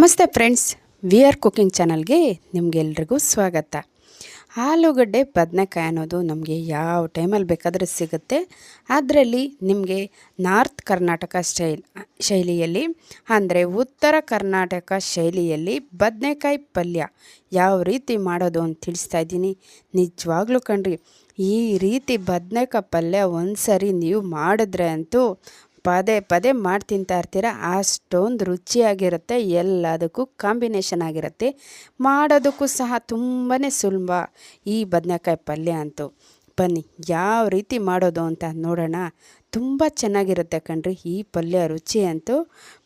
ನಮಸ್ತೆ friends, V R cooking ಚಾನಲ್ಗೆ ನಿಮಗೆಲ್ರಿಗೂ ಸ್ವಾಗತ. ಆಲೂಗಡ್ಡೆ, ಬದನೆಕಾಯಿ ಅನ್ನೋದು ನಮಗೆ ಯಾವ ಟೈಮಲ್ಲಿ ಬೇಕಾದರೂ ಸಿಗುತ್ತೆ. ಅದರಲ್ಲಿ ನಿಮಗೆ ನಾರ್ತ್ ಕರ್ನಾಟಕ ಸ್ಟೈಲ್, ಶೈಲಿಯಲ್ಲಿ, ಅಂದರೆ ಉತ್ತರ ಕರ್ನಾಟಕ ಶೈಲಿಯಲ್ಲಿ ಬದನೆಕಾಯಿ ಪಲ್ಯ ಯಾವ ರೀತಿ ಮಾಡೋದು ಅಂತ ತಿಳಿಸ್ತಾ ಇದ್ದೀನಿ. ನಿಜವಾಗ್ಲೂ ಕಣ್ರಿ, ಈ ರೀತಿ ಬದನೆಕಾಯಿ ಪಲ್ಯ ಒಂದು ಸರಿ ನೀವು ಮಾಡಿದ್ರೆ ಅಂತೂ ಪದೇ ಪದೇ ಮಾಡಿ ತಿಂತಾ ಇರ್ತೀರ? ಅಷ್ಟೊಂದು ರುಚಿಯಾಗಿರುತ್ತೆ, ಎಲ್ಲದಕ್ಕೂ ಕಾಂಬಿನೇಷನ್ ಆಗಿರುತ್ತೆ. ಮಾಡೋದಕ್ಕೂ ಸಹ ತುಂಬಾ ಸುಲಭ ಈ ಬದನೆಕಾಯಿ ಪಲ್ಯ ಅಂತೂ. ಬನ್ನಿ, ಯಾವ ರೀತಿ ಮಾಡೋದು ಅಂತ ನೋಡೋಣ. ತುಂಬ ಚೆನ್ನಾಗಿರುತ್ತೆ ಕಣ್ರಿ ಈ ಪಲ್ಯ ರುಚಿ ಅಂತೂ.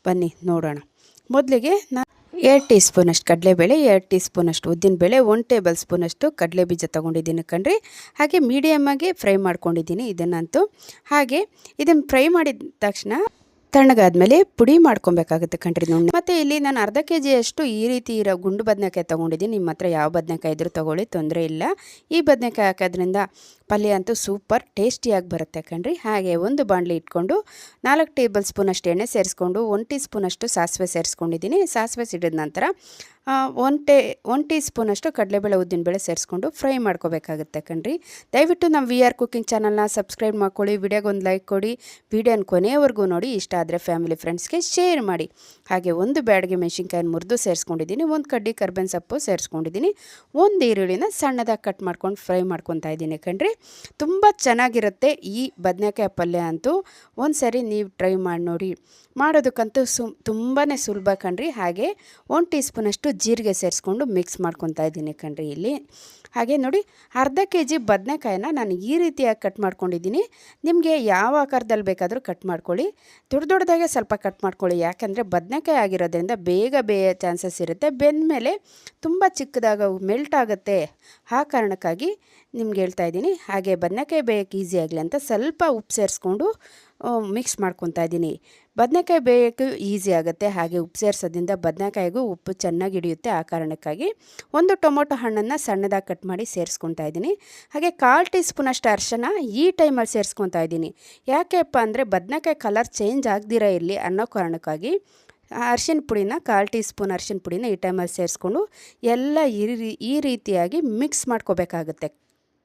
ಬನ್ನಿ, ನೋಡೋಣ. ಮೊದಲಿಗೆ ನಾ ಎರಡು ಟೀ ಸ್ಪೂನಷ್ಟು ಕಡಲೆಬೇಳೆ, ಎರಡು ಟೀ ಸ್ಪೂನಷ್ಟು ಉದ್ದಿನಬೇಳೆ ಒನ್ ಟೇಬಲ್ ಸ್ಪೂನಷ್ಟು ಕಡಲೆ ಬೀಜ ತೊಗೊಂಡಿದ್ದೀನಿ ಕಣ್ರಿ. ಹಾಗೆ ಮೀಡಿಯಮ್ಮಾಗಿ ಫ್ರೈ ಮಾಡ್ಕೊಂಡಿದ್ದೀನಿ ಇದನ್ನಂತೂ. ಹಾಗೆ ಇದನ್ನು ಫ್ರೈ ಮಾಡಿದ ತಕ್ಷಣ ತಣ್ಣಗಾದ್ಮೇಲೆ ಪುಡಿ ಮಾಡ್ಕೊಬೇಕಾಗುತ್ತೆ ಕಣ್ರಿ ನೋಡಿ. ಮತ್ತು ಇಲ್ಲಿ ನಾನು ಅರ್ಧ ಕೆ ಜಿಯಷ್ಟು ಈ ರೀತಿ ಇರೋ ಗುಂಡು ಬದನೆಕಾಯಿ ತೊಗೊಂಡಿದ್ದೀನಿ. ನಿಮ್ಮ ಹತ್ರ ಯಾವ ಬದನೆಕಾಯಿ ಇದ್ರೂ ತಗೊಳ್ಳಿ, ತೊಂದರೆ ಇಲ್ಲ. ಈ ಬದನೆಕಾಯಿ ಹಾಕೋದ್ರಿಂದ ಪಲ್ಯ ಅಂತೂ ಸೂಪರ್, ಟೇಸ್ಟಿಯಾಗಿ ಬರುತ್ತೆ ಕಣ್ರಿ. ಹಾಗೆ ಒಂದು ಬಾಣಲಿ ಇಟ್ಕೊಂಡು ನಾಲ್ಕು ಟೇಬಲ್ ಸ್ಪೂನಷ್ಟು ಎಣ್ಣೆ ಸೇರಿಸ್ಕೊಂಡು ಒನ್ ಟೀ ಸ್ಪೂನಷ್ಟು ಸಾಸಿವೆ ಸೇರಿಸ್ಕೊಂಡಿದ್ದೀನಿ. ಸಾಸಿವೆ ಸಿಡಿದ ನಂತರ ಒನ್ ಟೇ ಒನ್ ಟೀ ಸ್ಪೂನಷ್ಟು ಕಡಲೆಬೇಳೆ ಉದ್ದಿನಬೇಳೆ ಸೇರಿಸ್ಕೊಂಡು ಫ್ರೈ ಮಾಡ್ಕೋಬೇಕಾಗುತ್ತೆ ಕಣ್ರಿ. ದಯವಿಟ್ಟು ನಮ್ಮ ವಿ ಆರ್ ಕುಕಿಂಗ್ ಚಾನಲ್ನ ಸಬ್ಸ್ಕ್ರೈಬ್ ಮಾಡ್ಕೊಳ್ಳಿ, ವಿಡಿಯೋಗೆ ಒಂದು ಲೈಕ್ ಕೊಡಿ, ವಿಡಿಯೋನ ಕೊನೆಯವರೆಗೂ ನೋಡಿ, ಇಷ್ಟ ಆದರೆ ಫ್ಯಾಮಿಲಿ ಫ್ರೆಂಡ್ಸ್ಗೆ ಶೇರ್ ಮಾಡಿ. ಹಾಗೆ ಒಂದು ಬ್ಯಾಡ್ಗೆ ಮೆಣಸಿನ್ಕಾಯಿನ ಮುರಿದು ಸೇರಿಸ್ಕೊಂಡಿದ್ದೀನಿ, ಒಂದು ಕಡ್ಡಿ ಕರ್ಬೇವಿನ ಸೊಪ್ಪು ಸೇರಿಸ್ಕೊಂಡಿದ್ದೀನಿ, ಒಂದು ಈರುಳ್ಳಿನ ಸಣ್ಣದಾಗಿ ಕಟ್ ಮಾಡ್ಕೊಂಡು ಫ್ರೈ ಮಾಡ್ಕೊತಾ ಇದ್ದೀನಿ ಕಣ್ರಿ. ತುಂಬ ಚೆನ್ನಾಗಿರುತ್ತೆ ಈ ಬದನೆಕಾಯಿ ಪಲ್ಯ ಅಂತೂ. ಒಂದು ಸರಿ ನೀವು ಟ್ರೈ ಮಾಡಿ ನೋಡಿ. ಮಾಡೋದಕ್ಕಂತೂ ಸು ತುಂಬಾ ಸುಲಭ ಕಣ್ರಿ. ಹಾಗೆ ಒನ್ ಟೀ ಸ್ಪೂನಷ್ಟು ಜೀರಿಗೆ ಸೇರಿಸ್ಕೊಂಡು ಮಿಕ್ಸ್ ಮಾಡ್ಕೊತಾ ಇದ್ದೀನಿ ಕಣ್ರಿ ಇಲ್ಲಿ. ಹಾಗೆ ನೋಡಿ, ಅರ್ಧ ಕೆ ಜಿ ಬದನೆಕಾಯಿನ ನಾನು ಈ ರೀತಿಯಾಗಿ ಕಟ್ ಮಾಡ್ಕೊಂಡಿದ್ದೀನಿ. ನಿಮಗೆ ಯಾವ ಆಕಾರದಲ್ಲಿ ಬೇಕಾದರೂ ಕಟ್ ಮಾಡ್ಕೊಳ್ಳಿ. ದೊಡ್ಡ ದೊಡ್ಡದಾಗೆ ಸ್ವಲ್ಪ ಕಟ್ ಮಾಡ್ಕೊಳ್ಳಿ. ಯಾಕೆಂದರೆ ಬದನೆಕಾಯಿ ಆಗಿರೋದ್ರಿಂದ ಬೇಗ ಬೇಯ ಚಾನ್ಸಸ್ ಇರುತ್ತೆ. ಬೆಂದ ಮೇಲೆ ತುಂಬ ಚಿಕ್ಕದಾಗ ಮೆಲ್ಟ್ ಆಗುತ್ತೆ. ಆ ಕಾರಣಕ್ಕಾಗಿ ನಿಮ್ಗೆ ಹೇಳ್ತಾ ಇದ್ದೀನಿ. ಹಾಗೆ ಬದನೆಕಾಯಿ ಬೇಯಕ್ಕೆ ಈಸಿ ಆಗಲಿ ಅಂತ ಸ್ವಲ್ಪ ಉಪ್ಪು ಸೇರಿಸ್ಕೊಂಡು ಮಿಕ್ಸ್ ಮಾಡ್ಕೊತಾ ಇದ್ದೀನಿ. ಬದನೆಕಾಯಿ ಬೇಯಕ್ಕೆ ಈಸಿ ಆಗುತ್ತೆ. ಹಾಗೆ ಉಪ್ಪು ಸೇರಿಸೋದ್ರಿಂದ ಬದನೆಕಾಯಿಗೂ ಉಪ್ಪು ಚೆನ್ನಾಗಿ ಹಿಡಿಯುತ್ತೆ ಆ ಕಾರಣಕ್ಕಾಗಿ. ಒಂದು ಟೊಮೊಟೊ ಹಣ್ಣನ್ನು ಸಣ್ಣದಾಗಿ ಕಟ್ ಮಾಡಿ ಸೇರಿಸ್ಕೊತಾ ಇದ್ದೀನಿ. ಹಾಗೆ ಕಾಲು ಟೀ ಸ್ಪೂನಷ್ಟು ಅರ್ಶನ ಈ ಟೈಮಲ್ಲಿ ಸೇರಿಸ್ಕೊತಾ ಇದ್ದೀನಿ. ಯಾಕೆಪ್ಪ ಅಂದರೆ ಬದನೆಕಾಯಿ ಕಲರ್ ಚೇಂಜ್ ಆಗದಿರ ಇರಲಿ ಅನ್ನೋ ಕಾರಣಕ್ಕಾಗಿ ಅರ್ಶಿನ ಪುಡಿನ ಕಾಲು ಟೀ ಸ್ಪೂನ್ ಅರ್ಶಿನ ಪುಡಿನ ಈ ಟೈಮಲ್ಲಿ ಸೇರಿಸ್ಕೊಂಡು ಎಲ್ಲ ಈ ರೀತಿಯಾಗಿ ಮಿಕ್ಸ್ ಮಾಡ್ಕೋಬೇಕಾಗುತ್ತೆ.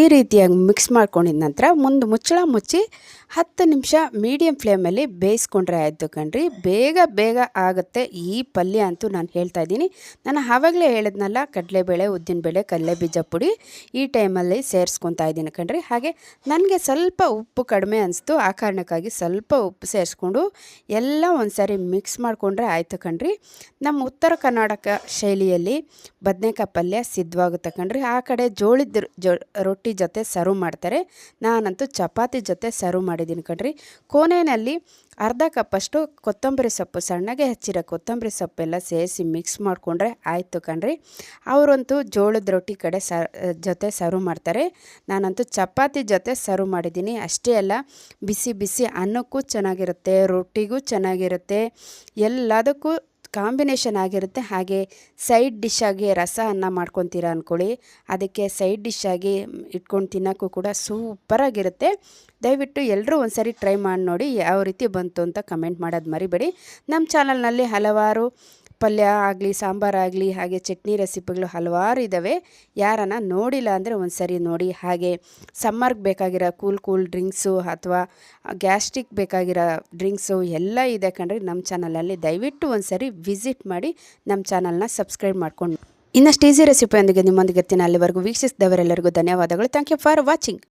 ಈ ರೀತಿಯಾಗಿ ಮಿಕ್ಸ್ ಮಾಡ್ಕೊಂಡಿದ ನಂತರ ಮುಂದೆ ಮುಚ್ಚಳ ಮುಚ್ಚಿ ಹತ್ತು ನಿಮಿಷ ಮೀಡಿಯಮ್ ಫ್ಲೇಮಲ್ಲಿ ಬೇಯಿಸ್ಕೊಂಡ್ರೆ ಆಯಿತು ಕಣ್ರಿ. ಬೇಗ ಬೇಗ ಆಗುತ್ತೆ ಈ ಪಲ್ಯ ಅಂತೂ ನಾನು ಹೇಳ್ತಾ ಇದ್ದೀನಿ. ನಾನು ಆವಾಗಲೇ ಹೇಳಿದ್ನಲ್ಲ, ಕಡಲೆಬೇಳೆ, ಉದ್ದಿನಬೇಳೆ ಕಡಲೆ ಬೀಜ ಪುಡಿ ಈ ಟೈಮಲ್ಲಿ ಸೇರಿಸ್ಕೊತಾ ಇದ್ದೀನಿ ಕಣ್ರಿ. ಹಾಗೆ ನನಗೆ ಸ್ವಲ್ಪ ಉಪ್ಪು ಕಡಿಮೆ ಅನಿಸ್ತು, ಆ ಕಾರಣಕ್ಕಾಗಿ ಸ್ವಲ್ಪ ಉಪ್ಪು ಸೇರಿಸ್ಕೊಂಡು ಎಲ್ಲ ಒಂದು ಸಾರಿ ಮಿಕ್ಸ್ ಮಾಡಿಕೊಂಡ್ರೆ ಆಯಿತು ಕಣ್ರಿ. ನಮ್ಮ ಉತ್ತರ ಕರ್ನಾಟಕ ಶೈಲಿಯಲ್ಲಿ ಬದನೆಕಾಯಿ ಪಲ್ಯ ಸಿದ್ಧವಾಗುತ್ತೆ ಕಣ್ರಿ. ಆ ಕಡೆ ಜೋಳದ ಜೋ ಜೊತೆ ಸರ್ವ್ ಮಾಡ್ತಾರೆ. ನಾನಂತೂ ಚಪಾತಿ ಜೊತೆ ಸರ್ವ್ ಮಾಡಿದ್ದೀನಿ ಕಣ್ರಿ. ಕೋನೆಯಲ್ಲಿ ಅರ್ಧ ಕಪ್ಪಷ್ಟು ಕೊತ್ತಂಬರಿ ಸೊಪ್ಪು, ಸಣ್ಣಗೆ ಹಚ್ಚಿರೋ ಕೊತ್ತಂಬರಿ ಸೊಪ್ಪೆಲ್ಲ ಸೇರಿಸಿ ಮಿಕ್ಸ್ ಮಾಡಿಕೊಂಡ್ರೆ ಆಯಿತು ಕಣ್ರಿ. ಅವರಂತೂ ಜೋಳದ ರೊಟ್ಟಿ ಕಡೆ ಸ, ಜೊತೆ ಸರ್ವ್ ಮಾಡ್ತಾರೆ. ನಾನಂತೂ ಚಪಾತಿ ಜೊತೆ ಸರ್ವ್ ಮಾಡಿದ್ದೀನಿ. ಅಷ್ಟೇ ಅಲ್ಲ, ಬಿಸಿ ಬಿಸಿ ಅನ್ನಕ್ಕೂ ಚೆನ್ನಾಗಿರುತ್ತೆ, ರೊಟ್ಟಿಗೂ ಚೆನ್ನಾಗಿರುತ್ತೆ, ಎಲ್ಲದಕ್ಕೂ ಕಾಂಬಿನೇಷನ್ ಆಗಿರುತ್ತೆ. ಹಾಗೆ ಸೈಡ್ ಡಿಶ್ಶಾಗಿ ರಸ ಅನ್ನ ಮಾಡ್ಕೊತೀರ ಅಂದ್ಕೊಳ್ಳಿ. ಅದಕ್ಕೆ ಸೈಡ್ ಡಿಶ್ಶಾಗಿ ಇಟ್ಕೊಂಡು ತಿನ್ನೋಕ್ಕೂ ಕೂಡ ಸೂಪರಾಗಿರುತ್ತೆ ದಯವಿಟ್ಟು ಎಲ್ಲರೂ ಒಂದ್ಸರಿ ಟ್ರೈ ಮಾಡಿ ನೋಡಿ ಯಾವ ರೀತಿ ಬಂತು ಅಂತ ಕಮೆಂಟ್ ಮಾಡೋದು ಮರಿಬೇಡಿ. ನಮ್ಮ ಚಾನಲ್ನಲ್ಲಿ ಹಲವಾರು ಪಲ್ಯ ಆಗಲಿ ಸಾಂಬಾರಾಗಲಿ ಹಾಗೆ ಚಟ್ನಿ ರೆಸಿಪಿಗಳು ಹಲವಾರು ಇದ್ದಾವೆ ಯಾರನ್ನ ನೋಡಿಲ್ಲ ಅಂದರೆ ಒಂದು ಸರಿ ನೋಡಿ. ಹಾಗೆ ಸಮ್ಮರ್ಗೆ ಬೇಕಾಗಿರೋ ಕೂಲ್ ಕೂಲ್ ಡ್ರಿಂಕ್ಸು ಅಥವಾ ಗ್ಯಾಸ್ಟ್ರಿಕ್ ಬೇಕಾಗಿರೋ ಡ್ರಿಂಕ್ಸು ಎಲ್ಲ ಇದೆ ಕಣ್ರಿ. ನಮ್ಮ ಚಾನಲಲ್ಲಿ ದಯವಿಟ್ಟು ಒಂದು ಸರಿ ವಿಸಿಟ್ ಮಾಡಿ ನಮ್ಮ ಚಾನಲ್ನ ಸಬ್ಸ್ಕ್ರೈಬ್ ಮಾಡ್ಕೊಂಡು ಇನ್ನಷ್ಟು ಈಸಿ ರೆಸಿಪಿಯೊಂದಿಗೆ ನಿಮ್ಮೊಂದಿಗೆ ತಿನ್ನ ಅಲ್ಲಿವರೆಗೂ ವೀಕ್ಷಿಸಿದವರೆಲ್ಲರಿಗೂ ಧನ್ಯವಾದಗಳು. Thank you for watching.